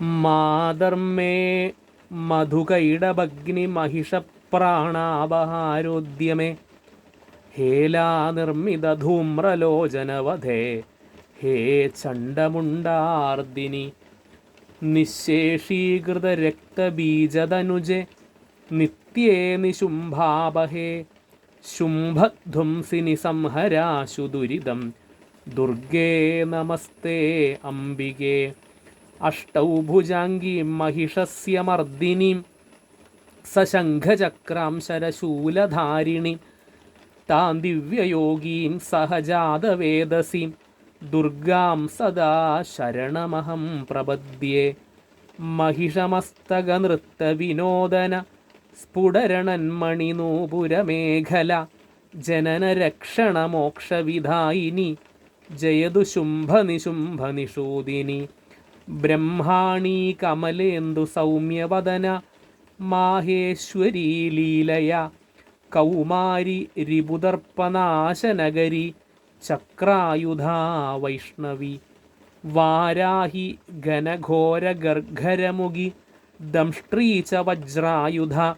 മാതർമേ നിർമ്മിത ഹേലാനിർമ്മിതധൂമ്രലോചനവധേ ഹേ ചണ്ഡമുണ്ടാർദിനി നിശേഷീകൃതരക്തബീജതനുജെ നിത്യേ നിശുംഭാപഹേ. ശുംഭധ്വംസിനി സംഹരാശു ദുരിതം ദുർഗേ നമസ്തേ അംബികേ. അഷ്ടൗ ഭുജാംഗീം മഹിഷസ്യ മർദ്ദിനീം സശംഖചക്രാംശരശൂലധാരിണീം താം ദിവ്യയോഗീം സഹജാതവേദസീം ദുർഗാം സദാ ശരണമഹം പ്രപദ്യേ മഹിഷമസ്തകനൃത്തവിനോദന സ്ഫുടരണന്മണിനൂപുരമേഖല ജനനരക്ഷണമോക്ഷവിധായിനി ജയതു ശുംഭനിശുംഭനിഷൂദിനി ബ്രഹ്മാണി കമലേന്ദു സൗമ്യവദന മാഹേശ്വരി ലീലയ കൗമാരി രിപുദർപ്പനാശനഗരി ചക്രായുധാ വൈഷ്ണവി വാരാഹി ഘനഘോരഗർഘരമുഖി ദംഷ്ട്രീ ച വജ്രായുധ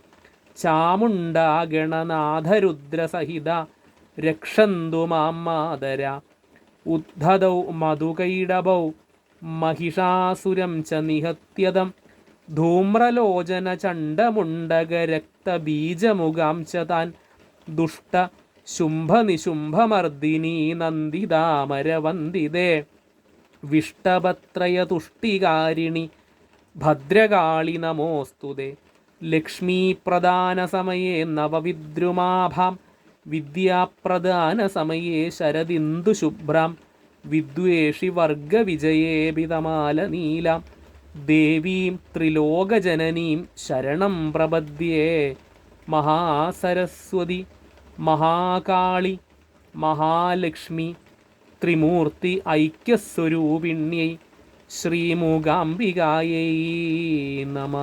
ചാമുണ്ട ഗണനാഥരുദ്രസഹിത രക്ഷന്തു മാം മാതര ഉദ്ധതൗ മധുകൈഡഭൗ മഹിഷാസുരം ച നിഹത്യതം. ധൂമ്രലോചന ചണ്ഡമുണ്ടകരക്തബീജമുഖാം ച താൻ ദുഷ്ട ശുംഭനിശുംഭമർദിനീ നന്ദിതാമരവന്ദിതേ വിഷ്ടപത്രയതുഷ്ടികാരിണി ഭദ്രകാളി നമോസ്തുതേ ലക്ഷ്മീപ്രധാനസമയേ നവവിദ്രുമാഭാം. വിദ്യാപ്രധാനസമയേ ശരദിന്ദുശുഭ്രാം. വിദ്വേഷി വർഗവിജയേപിതമാല നീലാം. ദേവീം ത്രിലോകജനനീം ശരണം പ്രപദ്യേ. മഹാസരസ്വതി മഹാകാളി മഹാലക്ഷ്മി ത്രിമൂർത്തി ഐക്യസ്വരൂപിണ്യൈ. ശ്രീമൂകാംബികായൈ നമ.